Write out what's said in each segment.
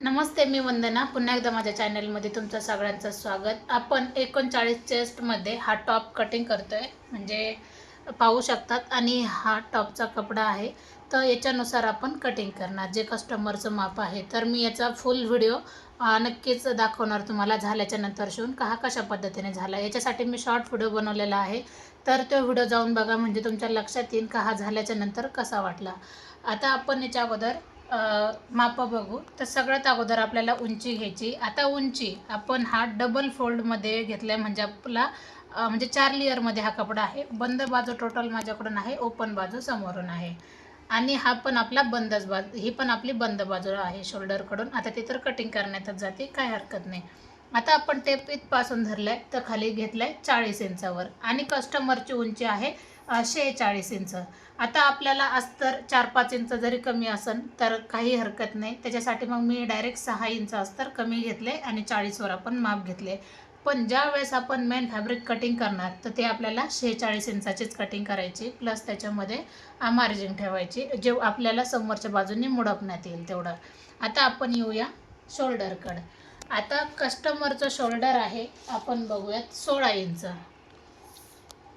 नमस्ते मी वंदना. पुन्हा एकदा माझ्या चॅनलमध्ये तुमचं सगळ्यांचं स्वागत. आपण एकोणचाळीस चेस्टमध्ये हा टॉप कटिंग करतोय. म्हणजे पाहू शकतात. आणि हा टॉपचा कपडा आहे. तर याच्यानुसार आपण कटिंग करणार. जे कस्टमरचं माप आहे. तर मी याचा फुल व्हिडिओ नक्कीच दाखवणार तुम्हाला. झाल्याच्यानंतर शिवून का हा कशा पद्धतीने झाला. याच्यासाठी मी शॉर्ट व्हिडिओ बनवलेला आहे. तर तो व्हिडिओ जाऊन बघा. म्हणजे तुमच्या लक्षात येईल का हा झाल्याच्यानंतर कसा वाटला. आता आपण याच्या अगोदर मापं बघू. तर सगळ्यात अगोदर आपल्याला उंची घ्यायची. आता उंची आपण हा डबल फोल्डमध्ये घेतला म्हणजे आपला म्हणजे चार लेअरमध्ये हा कपडा आहे. बंद बाजू टोटल माझ्याकडून आहे. ओपन बाजू समोरून आहे. आणि हा पण आपला बंदच बाजू ही पण आपली बंद बाजू आहे शोल्डरकडून आता ती तर कटिंग करण्यातच जाते. काय हरकत नाही. आता आपण टेप इथपासून आहे तर खाली घेतलं आहे चाळीस इंचावर. आणि कस्टमरची उंची आहे शेहेचाळीस इंच. आता आपल्याला अस्तर चार पाच इंच जरी कमी असेल तर काही हरकत नाही. त्याच्यासाठी मग मी डायरेक्ट सहा इंच अस्तर कमी घेतले आणि चाळीसवर आपण माप घेतले. पण ज्या वेळेस आपण मेन फॅब्रिक कटिंग करणार तर ते आपल्याला शेहेचाळीस इंचाचीच कटिंग करायची. प्लस त्याच्यामध्ये मार्जिन ठेवायची. जे आपल्याला समोरच्या बाजूने मुडपण्यात येईल तेवढं. आता आपण येऊया शोल्डरकडं आता कस्टमरचं शोल्डर आहे. आपण बघूयात सोळा इंच.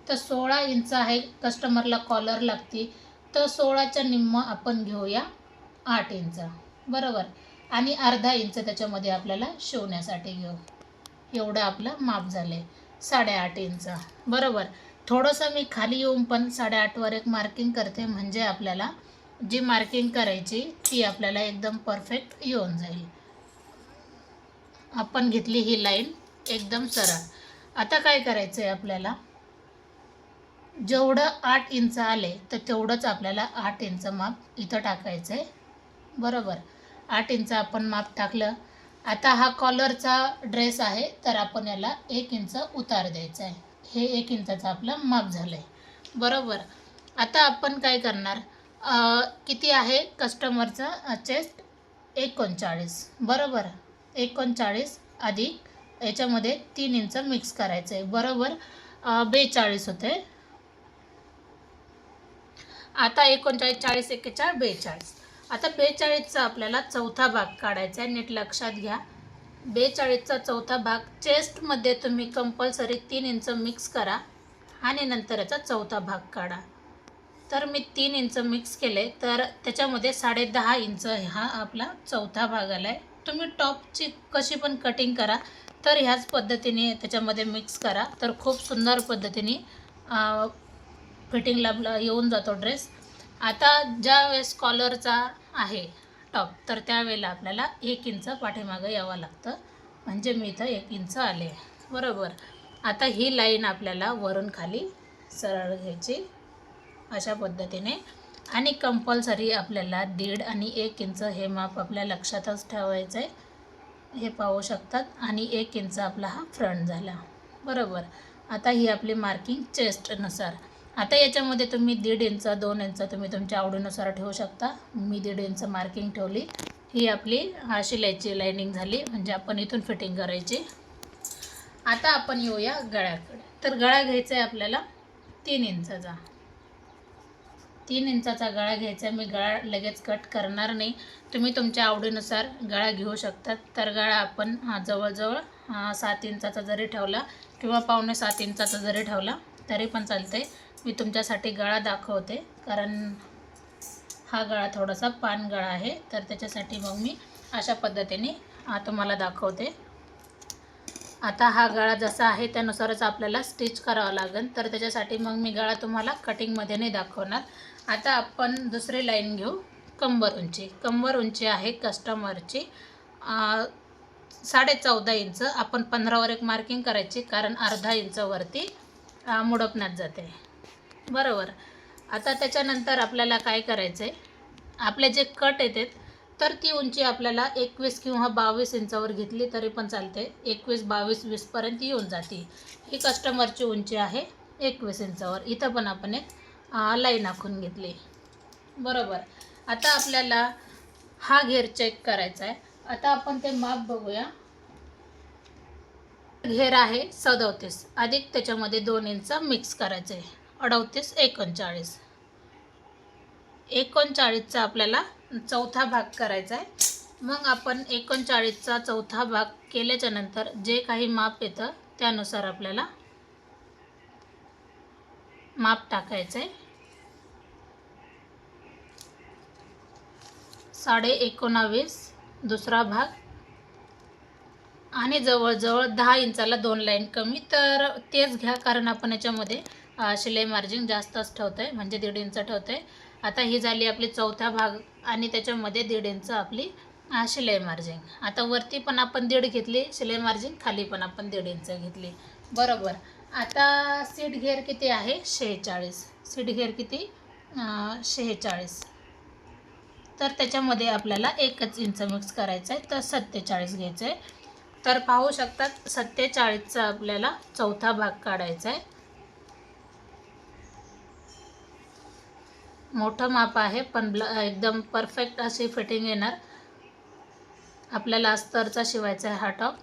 तर सोळा इंच आहे कस्टमरला कॉलर लागते तर सोळाच्या निम्म आपण घेऊया आठ इंच. बरोबर? आणि अर्धा इंच त्याच्यामध्ये आपल्याला शिवण्यासाठी घेऊ. एवढं आपलं माप झालं आहे साडेआठ इंच. बरोबर? थोडंसं मी खाली येऊन पण साडेआठवर एक मार्किंग करते. म्हणजे आपल्याला जी मार्किंग करायची ती आपल्याला एकदम परफेक्ट येऊन जाईल. आपण घेतली ही लाईन एकदम सरळ. आता काय करायचं आहे आपल्याला? जेवढं आठ इंच आले तर तेवढंच आपल्याला आठ इंच माप इथं टाकायचं आहे बरोबर. आठ इंच आपण माप टाकलं. आता हा कॉलरचा ड्रेस आहे तर आपण याला एक इंच उतार द्यायचा आहे हे एक इंचाचं आपलं माप झालं आहे बरोबर. आता आपण काय करणार? किती आहे कस्टमरचा चेस्ट एकोणचाळीस. बरोबर. एकोणचाळीस अधिक याच्यामध्ये तीन इंच मिक्स करायचं आहे बरोबर बेचाळीस होते आता एकोणचाळीस चाळीस एक्केचाळीस बेचाळीस. आता बेचाळीसचा आपल्याला चौथा भाग काढायचा आहे नीट लक्षात घ्या. बेचाळीसचा चौथा भाग चेस्टमध्ये तुम्ही कंपल्सरी तीन इंच मिक्स करा आणि नंतर याचा चौथा भाग काढा. तर मी तीन इंच मिक्स केले तर त्याच्यामध्ये साडे दहा इंच हा आपला चौथा भाग आला आहे तुम्ही टॉपची कशी पण कटिंग करा तर ह्याच पद्धतीने त्याच्यामध्ये मिक्स करा. तर खूप सुंदर पद्धतीने फिटिंगला आपला येऊन जातो ड्रेस. आता ज्या वेळेस कॉलरचा आहे टॉप तर त्यावेळेला आपल्याला एक इंच पाठीमागं यावं लागतं. म्हणजे मी इथं एक इंच आले. बरोबर. आता ही लाईन आपल्याला वरून खाली सरळ घ्यायची. अशा पद्धतीने. आणि कंपल्सरी आपल्याला दीड आणि एक इंच हे माप आपल्या लक्षातच ठेवायचं आहे हे पाहू शकतात. आणि एक इंच आपला हा फ्रंट झाला. बरोबर. आता ही आपली मार्किंग चेस्टनुसार. आता याच्यामध्ये तुम्ही दीड इंच दोन इंच तुम्ही तुमच्या आवडीनुसार ठेवू शकता. मी दीड इंच मार्किंग ठेवली. ही आपली हा शिलाईची लाईनिंग झाली. म्हणजे आपण इथून फिटिंग करायची. आता आपण येऊया गळ्याकडे. तर गळा घ्यायचा आहे आपल्याला तीन इंचाचा. तीन इंचाचा गळा घ्यायचा मी गळा लगेच कट करणार नाही. तुम्ही तुमच्या आवडीनुसार गळा घेऊ शकतात तर गळा आपण जवळजवळ सात इंचाचा जरी ठेवला किंवा पावणे सात इंचाचा जरी ठेवला तरी पण चालते मी तुमच्यासाठी गळा दाखवते. कारण हा गळा थोडासा पान गळा आहे. तर त्याच्यासाठी मग मी अशा पद्धतीने तुम्हाला दाखवते. आता हा गळा जसा आहे त्यानुसारच आपल्याला स्टिच करावं लागेल. तर त्याच्यासाठी मग मी गळा तुम्हाला कटिंगमध्ये नाही दाखवणार. आता आपण दुसरी लाईन घेऊ. कंबर उंची. कंबर उंची आहे कस्टमरची साडे चौदा इंच. आपण पंधरावर एक मार्किंग करायची. कारण अर्धा इंचवरती मुडपण्यात जाते. बरोबर. आता त्याच्यानंतर आपल्याला काय करायचं आहे आपले जे कट येतात तर ती उंची आपल्याला एकवीस किंवा बावीस इंचावर घेतली तरी पण चालते. एकवीस बावीस वीसपर्यंत येऊन जाते. ही कस्टमरची उंची आहे एकवीस इंचावर. इथं पण आपण एक लाईन आखून घेतली. बरोबर. आता आपल्याला हा घेर चेक करायचा आहे आता आपण ते माप बघूया. घेर आहे सदोतीस. अधिक त्याच्यामध्ये दोन इंच मिक्स करायचं आहे अडतीस एकोणचाळीस. एकोणचाळीसचा आपल्याला चौथा भाग करायचा आहे. मग आपण एकोणचाळीसचा चौथा भाग केल्याच्यानंतर जे काही माप येतं त्यानुसार आपल्याला माप टाकायचं आहे साडे एकोणावीस दुसरा भाग. आणि जवळजवळ दहा इंचाला दोन लाईन कमी तर तेच घ्या कारण आपण याच्यामध्ये शिलाई मार्जिन जास्तच ठेवतो आहे म्हणजे दीड इंच ठेवतो आहे आता ही झाली आपली चौथा भाग आणि त्याच्यामध्ये दीड इंच आपली शिलाई मार्जिन आता वरती पण आपण दीड घेतली शिलाई मार्जिन खाली पण आपण दीड इंच घेतली. बरोबर. आता सीट घेर किती आहे? शेहेचाळीस. सीट घेर किती? शेहेचाळीस. तर त्याच्यामध्ये आपल्याला एकच इंच मिक्स करायचं आहे तर सत्तेचाळीस घ्यायचं आहे तर पाहू शकतात सत्तेचाळीसचा आपल्याला चौथा भाग काढायचा आहे मोठं माप आहे पण ब्ल एकदम परफेक्ट अशी फिटिंग येणार. आपल्याला अस्तरचा शिवायचा आहे हा टॉप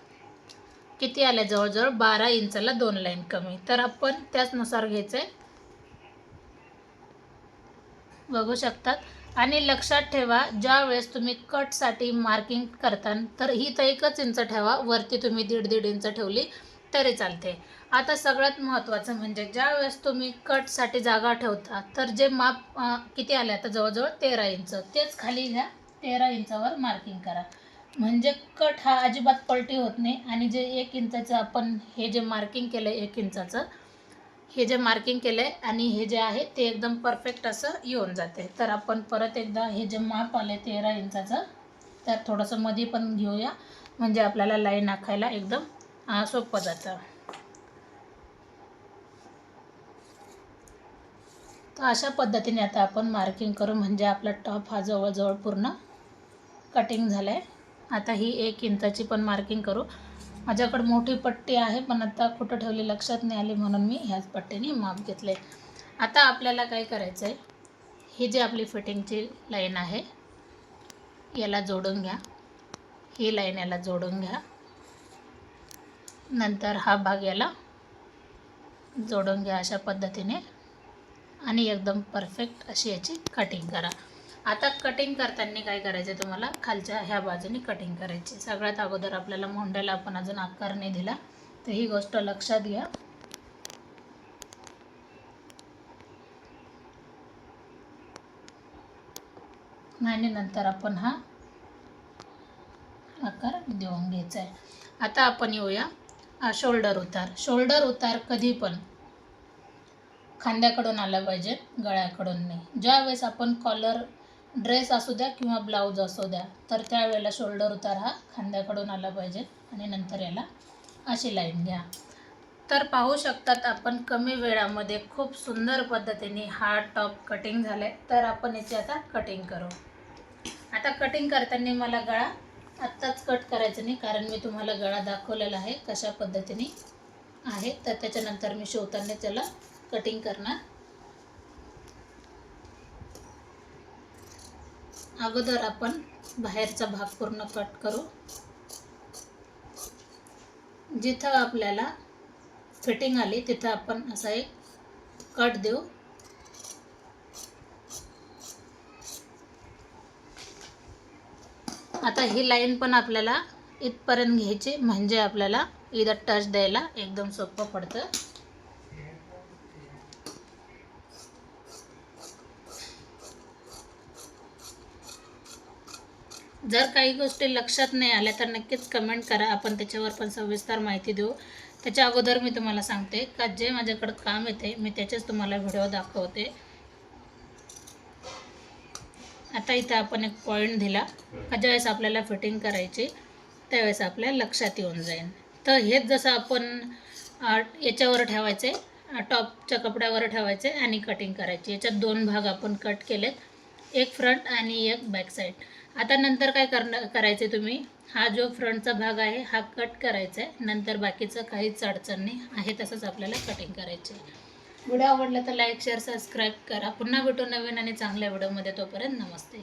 किती आल्या जवळजवळ? बारा इंचाला दोन लाईन कमी. तर आपण त्याचनुसार घ्यायचं आहे बघू शकतात. आणि लक्षात ठेवा ज्या वेळेस तुम्ही कटसाठी मार्किंग करता तर ही तर एकच इंच ठेवा. वरती तुम्ही दीड दीड इंच ठेवली तरी चालते. आता सगळ्यात महत्त्वाचं म्हणजे ज्या वेळेस तुम्ही कटसाठी जागा ठेवता तर जे माप किती आलं आता जवळजवळ तेरा इंच तेच खाली घ्या तेरा इंचावर मार्किंग करा. म्हणजे कट हा अजिबात पलटी होत नाही आणि जे एक इंचाचं आपण हे जे मार्किंग केलं आहे एक इंचाचं हे जे मार्किंग केलं आहे आणि हे जे आहे ते एकदम परफेक्ट असं येऊन जाते. तर आपण परत एकदा हे जे माप आले तेरा इंचाचं तर थोडंसं मध्ये पण घेऊया. म्हणजे आपल्याला लाईन आखायला एकदम सोपं जातं. तर अशा पद्धतीने आता आपण मार्किंग करू म्हणजे आपला टॉप हा जवळजवळ पूर्ण कटिंग झाला आहे आता ही एक इंचाची पण मार्किंग करू. माझ्याकडे मोठी पट्टी आहे पण आता कुठं ठेवली लक्षात नाही आली म्हणून मी ह्याच पट्टीने माप घेतले आता आपल्याला काय करायचं आहे ही जी आपली फिटिंगची लाईन आहे याला जोडून घ्या. ही लाईन याला जोडून घ्या. नंतर हा भाग याला जोडून घ्या अशा पद्धतीने. आणि एकदम परफेक्ट अशी याची कटिंग करा. आता कटिंग करताना काय करायचं तुम्हाला? खालच्या ह्या बाजूने कटिंग करायची. सगळ्यात अगोदर आपल्याला मोंड्याला आपण अजून आकार नाही दिला. तर ही गोष्ट लक्षात घ्या. आणि नंतर आपण हा आकार देऊन घ्यायचा आहे आता आपण येऊया शोल्डर उतार. शोल्डर उतार कधी पण खांद्याकडून आला पाहिजे गळ्याकडून नाही. ज्यावेळेस आपण कॉलर ड्रेस असू द्या किंवा ब्लाऊज असू द्या तर त्यावेळेला शोल्डर उतार हा खांद्याकडून आला पाहिजे आणि नंतर याला अशी लाईन घ्या. तर पाहू शकतात आपण कमी वेळामध्ये खूप सुंदर पद्धतीने हा टॉप कटिंग झाला आहे तर आपण याची आता कटिंग करू. आता कटिंग करताना मला गळा आत्ताच कट करायचं नाही कारण मी तुम्हाला गळा दाखवलेला आहे कशा पद्धतीने आहे. तर त्याच्यानंतर मी शिवताना त्याला कटिंग करणार. अगोदर आपण बाहेरचा भाग पूर्ण कट करू. जिथं आपल्याला फिटिंग आली तिथं आपण असा एक कट देऊ. आता ही लाईन पण आपल्याला इथपर्यंत घ्यायची म्हणजे आपल्याला इथं टच द्यायला एकदम सोपं पडतं. जर काही गोष्टी लक्षात नाही आल्या तर नक्कीच कमेंट करा. आपण त्याच्यावर पण सविस्तर माहिती देऊ. त्याच्या अगोदर मी तुम्हाला सांगते का जे माझ्याकडं काम येते मी त्याचेच तुम्हाला व्हिडिओ दाखवते. आता इथं आपण एक पॉईंट दिला का ज्यावेळेस आपल्याला फिटिंग करायची त्यावेळेस आपल्या लक्षात येऊन जाईल. तर हेच जसं आपण याच्यावर ठेवायचे टॉपच्या कपड्यावर ठेवायचे आणि कटिंग करायची. याच्यात दोन भाग आपण कट केलेत. एक फ्रंट आणि एक बॅक साईड आता नंतर काय करणं करायचे तुम्ही? हा जो फ्रंटचा भाग आहे हा कट करायचा आहे नंतर बाकीचं काहीच अडचण नाही. आहे तसंच आपल्याला कटिंग करायचे व्हिडिओ आवडला तर लाईक शेअर सबस्क्राईब करा. पुन्हा भेटू नवीन आणि चांगल्या व्हिडिओमध्ये तोपर्यंत नमस्ते.